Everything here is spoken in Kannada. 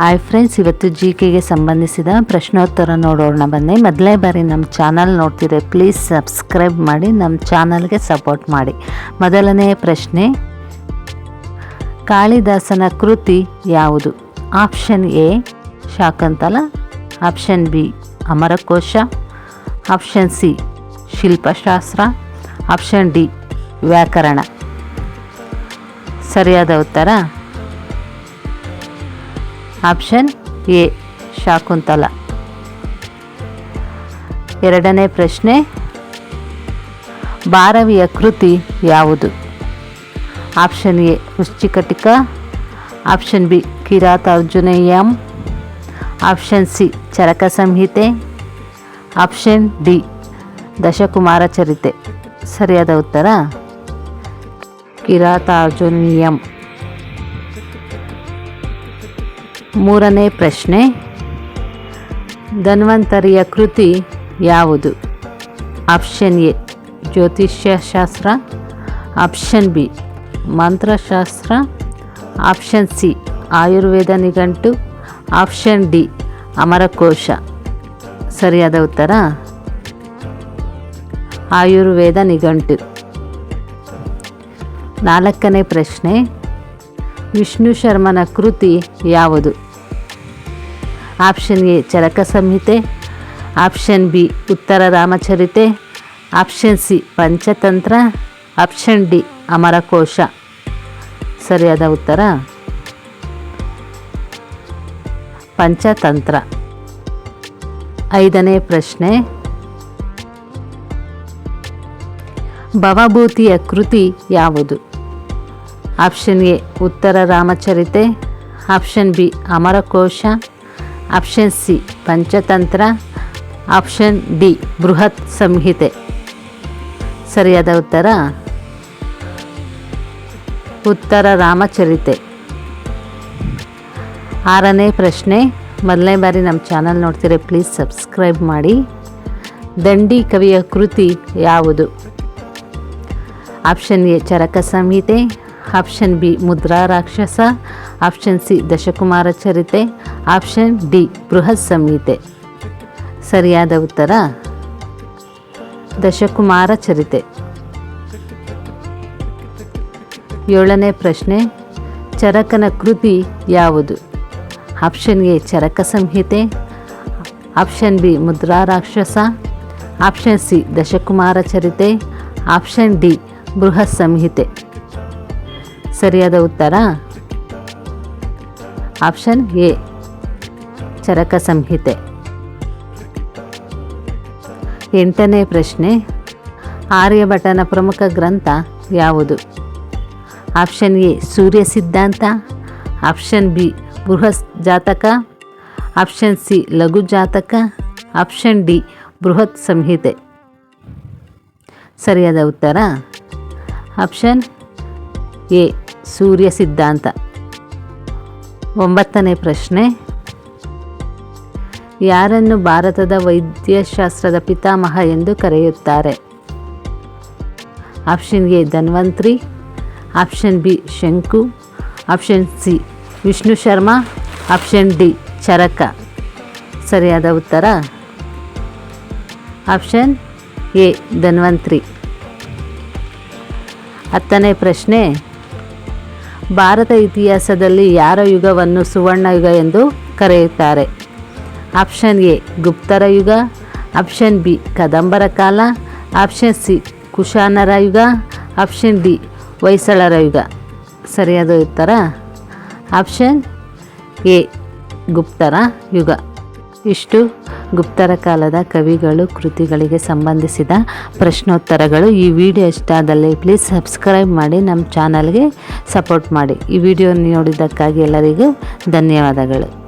ಹಾಯ್ ಫ್ರೆಂಡ್ಸ್ ಇವತ್ತು ಜಿ ಕೆಗೆ ಸಂಬಂಧಿಸಿದ ಪ್ರಶ್ನೋತ್ತರ ನೋಡೋಣ ಬನ್ನಿ. ಮೊದಲೇ ಬಾರಿ ನಮ್ಮ ಚಾನಲ್ ನೋಡ್ತಿದ್ರೆ ಪ್ಲೀಸ್ ಸಬ್ಸ್ಕ್ರೈಬ್ ಮಾಡಿ, ನಮ್ಮ ಚಾನಲ್ಗೆ ಸಪೋರ್ಟ್ ಮಾಡಿ. ಮೊದಲನೆಯ ಪ್ರಶ್ನೆ, ಕಾಳಿದಾಸನ ಕೃತಿ ಯಾವುದು? Option A Shakuntala. Option B Amarakosha. Option C ಶಿಲ್ಪಶಾಸ್ತ್ರ. Option D ವ್ಯಾಕರಣ. ಸರಿಯಾದ ಉತ್ತರ? Option A, Shakuntala. ಎರಡನೇ ಪ್ರಶ್ನೆ, ಭಾರವಿಯ ಕೃತಿ ಯಾವುದು? Option A, ವೃಶ್ಚಿಕಟಿಕ. Option B Kirata Arjuniyam option C, Charaka Samhita. Option D, Dashakumara Charite. ಸರಿಯಾದ ಉತ್ತರ ಕಿರಾತಾರ್ಜುನೀಯಂ ಮೂರನೇ ಪ್ರಶ್ನೆ. ಧನ್ವಂತರಿಯ ಕೃತಿ ಯಾವುದು? ಆಪ್ಷನ್ ಎ, ಜ್ಯೋತಿಷ್ಯಶಾಸ್ತ್ರ. ಆಪ್ಷನ್ ಬಿ, ಮಂತ್ರಶಾಸ್ತ್ರ. ಆಪ್ಷನ್ ಸಿ, ಆಯುರ್ವೇದ ನಿಘಂಟು. Option D, Amarakosha. ಸರಿಯಾದ ಉತ್ತರ? ಆಯುರ್ವೇದ ನಿಘಂಟು. ನಾಲ್ಕನೇ ಪ್ರಶ್ನೆ. ವಿಷ್ಣು ಶರ್ಮನ ಕೃತಿ ಯಾವುದು? ಆಪ್ಷನ್ ಎ, ಚರಕ ಸಂಹಿತೆ. Option B, Uttara Ramacharite. Option C, Panchatantra. Option D, Amarakosha. ಸರಿಯಾದ ಉತ್ತರ? ಪಂಚತಂತ್ರ. ಐದನೇ ಪ್ರಶ್ನೆ. ಭವಭೂತಿಯ ಕೃತಿ ಯಾವುದು? Option A Uttara Ramacharite. Option B Amarakosha. Option C Panchatantra. Option D Brihat Samhita. ಸರಿಯಾದ ಉತ್ತರ? ಉತ್ತರ ರಾಮಚರಿತೆ. ಆರನೇ ಪ್ರಶ್ನೆ. ಮೊದಲನೇ ಬಾರಿ ನಮ್ಮ ಚಾನಲ್ ನೋಡ್ತೀರಿ ಪ್ಲೀಸ್ ಸಬ್ಸ್ಕ್ರೈಬ್ ಮಾಡಿ. ದಂಡಿ ಕವಿಯ ಕೃತಿ ಯಾವುದು? ಆಪ್ಷನ್ ಎ, ಚರಕ ಸಂಹಿತೆ. Option B Mudrarakshasa, option C Dashakumara Charite, option D Brihat Samhite. ಸರಿಯಾದ ಉತ್ತರ? ದಶಕುಮಾರ ಚರಿತೆ. ಏಳನೇ ಪ್ರಶ್ನೆ, ಚರಕನ ಕೃತಿ ಯಾವುದು? ಆಪ್ಷನ್ ಎ ಚರಕ ಸಂಹಿತೆ, option B Mudrarakshasa, option C Dashakumara Charite, option D Brihat Samhite. ಸರಿಯಾದ ಉತ್ತರ? ಆಪ್ಷನ್ ಎ, ಚರಕ ಸಂಹಿತೆ. ಎಂಟನೇ ಪ್ರಶ್ನೆ ಆರ್ಯಭಟನ ಪ್ರಮುಖ ಗ್ರಂಥ ಯಾವುದು? ಆಪ್ಷನ್ ಎ, ಸೂರ್ಯ ಸಿದ್ಧಾಂತ. ಆಪ್ಷನ್ ಬಿ, ಬೃಹತ್ ಜಾತಕ. ಆಪ್ಷನ್ ಸಿ, ಲಘು ಜಾತಕ. ಆಪ್ಷನ್ ಡಿ, ಬೃಹತ್ ಸಂಹಿತೆ. ಸರಿಯಾದ ಉತ್ತರ? ಆಪ್ಷನ್ ಎ ಸೂರ್ಯ ಸಿದ್ಧಾಂತ. ಒಂಬತ್ತನೇ ಪ್ರಶ್ನೆ. ಯಾರನ್ನು ಭಾರತದ ವೈದ್ಯಶಾಸ್ತ್ರದ ಪಿತಾಮಹ ಎಂದು ಕರೆಯುತ್ತಾರೆ? Option A Dhanvantri, option B Shanku, option C Vishnu Sharma, option D Charaka. ಸರಿಯಾದ ಉತ್ತರ? Option A Dhanvantri. ಹತ್ತನೇ ಪ್ರಶ್ನೆ. ಭಾರತ ಇತಿಹಾಸದಲ್ಲಿ ಯಾರ ಯುಗವನ್ನು ಸುವರ್ಣ ಯುಗ ಎಂದು ಕರೆಯುತ್ತಾರೆ? ಆಪ್ಷನ್ ಎ, ಗುಪ್ತರ ಯುಗ. ಆಪ್ಷನ್ ಬಿ, ಕದಂಬರ ಕಾಲ. ಆಪ್ಷನ್ ಸಿ, ಕುಶಾನರ ಯುಗ. ಆಪ್ಷನ್ ಡಿ, ಹೊಯ್ಸಳರ ಯುಗ. ಸರಿಯಾದ ಉತ್ತರ? ಆಪ್ಷನ್ ಎ, ಗುಪ್ತರ ಯುಗ. ಇಷ್ಟು. ಗುಪ್ತರ ಕಾಲದ ಕವಿಗಳು, ಕೃತಿಗಳಿಗೆ ಸಂಬಂಧಿಸಿದ ಪ್ರಶ್ನೋತ್ತರಗಳು ಈ ವಿಡಿಯೋ ಇಷ್ಟ ಆದಲ್ಲಿ ಪ್ಲೀಸ್ ಸಬ್ಸ್ಕ್ರೈಬ್ ಮಾಡಿ ನಮ್ಮ ಚಾನಲ್ಗೆ ಸಪೋರ್ಟ್ ಮಾಡಿ. ಈ ವಿಡಿಯೋ ನೋಡಿದ್ದಕ್ಕಾಗಿ ಎಲ್ಲರಿಗೂ ಧನ್ಯವಾದಗಳು.